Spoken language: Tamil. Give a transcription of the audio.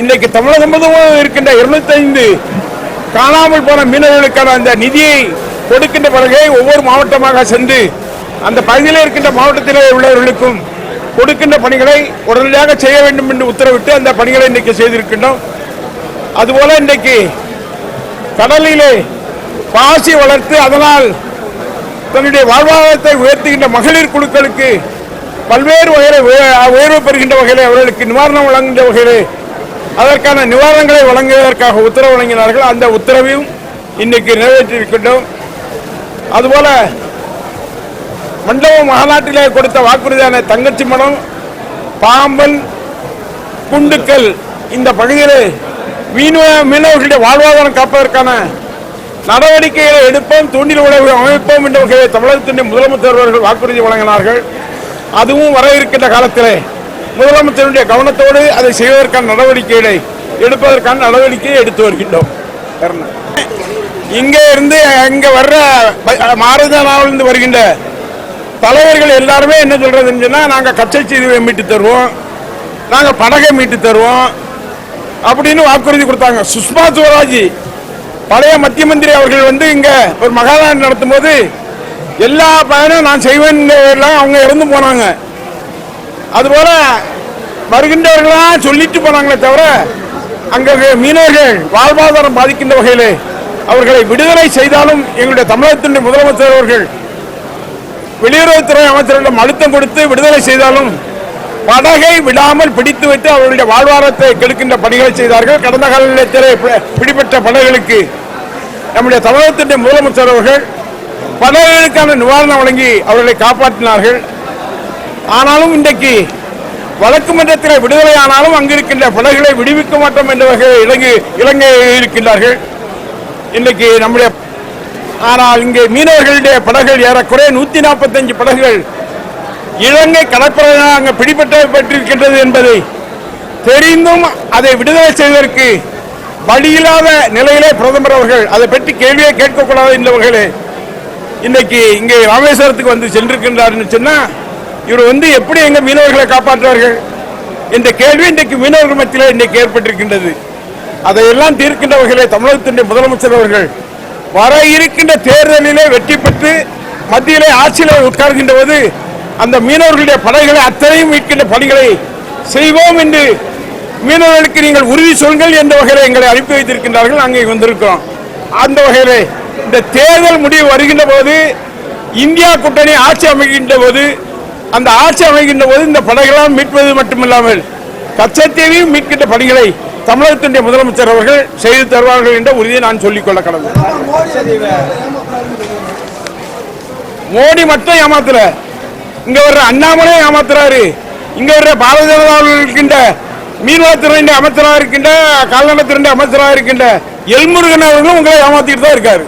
இன்றைக்கு தமிழகம் முழுவதும் இருக்கின்ற இருநூத்தி ஐந்து காணாமல் போன மீனவர்களுக்கான அந்த நிதியை கொடுக்கின்ற பிறகு ஒவ்வொரு மாவட்டமாக சென்று அந்த பகுதியில் இருக்கின்ற மாவட்டத்தில் உள்ளவர்களுக்கும் கொடுக்கின்ற பணிகளை உடனடியாக செய்ய வேண்டும் என்று உத்தரவிட்டு அந்த பணிகளை இன்றைக்கு செய்திருக்கின்றோம். அதுபோல இன்றைக்கு கடலிலே பாசி வளர்த்து அதனால் தன்னுடைய வாழ்வாதாரத்தை உயர்த்துகின்ற மகளிர் குழுக்களுக்கு பல்வேறு வகையில் உயர்வு பெறுகின்ற வகையில் அவர்களுக்கு நிவாரணம் வழங்குகின்ற வகையில் அதற்கான நிவாரணங்களை வழங்குவதற்காக உத்தரவு வழங்கினார்கள். அந்த உத்தரவையும் இன்னைக்கு நிறைவேற்றியிருக்கின்றோம். அதுபோல மண்டபம் மாநாட்டிலே கொடுத்த வாக்குறுதியான தங்கச்சி மடம் பாம்பன் குண்டுக்கல் இந்த பகுதியில் மீனவ மீனவர்களுடைய வாழ்வாதாரம் காப்பதற்கான நடவடிக்கைகளை எடுப்போம் தூண்டில் உழவு அமைப்போம் என்ற வகையில் தமிழகத்தின் முதலமைச்சர் அவர்கள் வாக்குறுதி வழங்கினார்கள். அதுவும் வர இருக்கின்ற காலத்திலே முதலமைச்சருடைய கவனத்தோடு அதை செய்வதற்கான நடவடிக்கைகளை எடுப்பதற்கான நடவடிக்கையை எடுத்து வருகின்றோம். இங்கே இருந்து இங்கே வர்ற மாரஜானாவிலிருந்து வருகின்ற தலைவர்கள் எல்லாருமே என்ன சொல்றதுன்னு சொன்னா நாங்கள் கச்சை செய்தியை மீட்டு தருவோம் நாங்கள் படகை மீட்டு தருவோம் அப்படின்னு வாக்குறுதி கொடுத்தாங்க. சுஷ்மா சுவராஜ் பழைய மத்திய மந்திரி அவர்கள் வந்து இங்கே ஒரு மகாநாடு நடத்தும் போது எல்லா பயனும் நான் செய்வேன் எல்லாம் அவங்க இறந்து போனாங்க. அதுபோல வருகின்றவர்களாம் சொல்லிட்டு போனாங்களே தவிர அங்கே மீனவர்கள் வாழ்வாதாரம் பாதிக்கின்ற வகையிலே அவர்களை விடுதலை செய்தாலும் எங்களுடைய தமிழகத்தினுடைய முதலமைச்சர் அவர்கள் வெளியுறவுத்துறை அமைச்சரிடம் அழுத்தம் கொடுத்து விடுதலை செய்தாலும் படகை விடாமல் பிடித்து வைத்து அவர்களுடைய வாழ்வாரத்தை கெடுக்கின்ற பணிகளை செய்தார்கள். கடந்த காலத்திலே பிடிபட்ட படகுகளுக்கு நம்முடைய தமிழகத்தினுடைய முதலமைச்சர் அவர்கள் படகுகளுக்கான நிவாரணம் வழங்கி அவர்களை காப்பாற்றினார்கள். ஆனாலும் இன்றைக்கு வழக்கு மன்றத்தில் விடுதலையானாலும் அங்கிருக்கின்ற அங்கு இருக்கின்ற விடுவிக்க மாட்டோம் என்ற வகையில் இலங்கை இலங்கை இருக்கின்றார்கள். இன்றைக்கு நம்முடைய ஆனால் இங்கே மீனவர்களுடைய படகுகள் ஏறக்குறைய நூத்தி நாற்பத்தஞ்சு படகுகள் இலங்கை கடற்படையினால் அங்கு பிடிபட்டிருக்கின்றது என்பதை தெரிந்தும் அதை விடுதலை செய்வதற்கு வழியில்லாத நிலையிலே பிரதமர் அவர்கள் அதை பற்றி கேள்வியே கேட்கக்கூடாது என்ற வகையில் இன்னைக்கு இங்கே ராமேஸ்வரத்துக்கு வந்து சென்றிருக்கின்றார் சொன்னா இவர் வந்து எப்படி எங்க மீனவர்களை காப்பாற்றுவார்கள்? என்ற கேள்வி இன்றைக்கு மீனவர்கள் மத்தியில் இன்றைக்கு ஏற்பட்டிருக்கின்றது. அதையெல்லாம் தீர்க்கின்ற வகையிலே தமிழகத்தினுடைய முதலமைச்சர் அவர்கள் வர இருக்கின்ற தேர்தலிலே வெற்றி பெற்று மத்தியிலே ஆட்சியில் உட்கார்கின்ற போது அந்த மீனவர்களுடைய படைகளை அத்தனையும் மீட்கின்ற பணிகளை செய்வோம் என்று மீனவர்களுக்கு நீங்கள் உறுதி சொல்கள் என்ற வகையில் எங்களை அனுப்பி வைத்திருக்கின்றார்கள். அங்கே வந்திருக்கிறோம். அந்த வகையிலே இந்த தேர்தல் முடிவு வருகின்ற போது இந்தியா கூட்டணி ஆட்சி அமைகின்ற போது அந்த ஆட்சி அமைகின்ற போது இந்த படைகளால் மீட்பது மட்டுமில்லாமல் கச்சத்தீவையும் மீட்கின்ற பணிகளை தமிழகத்தினுடைய முதலமைச்சர் அவர்கள் செய்து தருவார்கள் என்ற உறுதியை நான் சொல்லிக்கொள்ள கடந்த மோடி மட்டும் ஏமாத்தல. இங்க வர்ற அண்ணாமலை ஏமாத்துறாரு. இங்க வர்ற பாரதிய ஜனதாவில் இருக்கின்ற மீன்வளத்துறையின் அமைச்சராக இருக்கின்ற கால்நடைத்துறை அமைச்சராக இருக்கின்ற எல்முருகன் அவர்களும் உங்களை ஏமாத்திட்டு தான் இருக்காரு.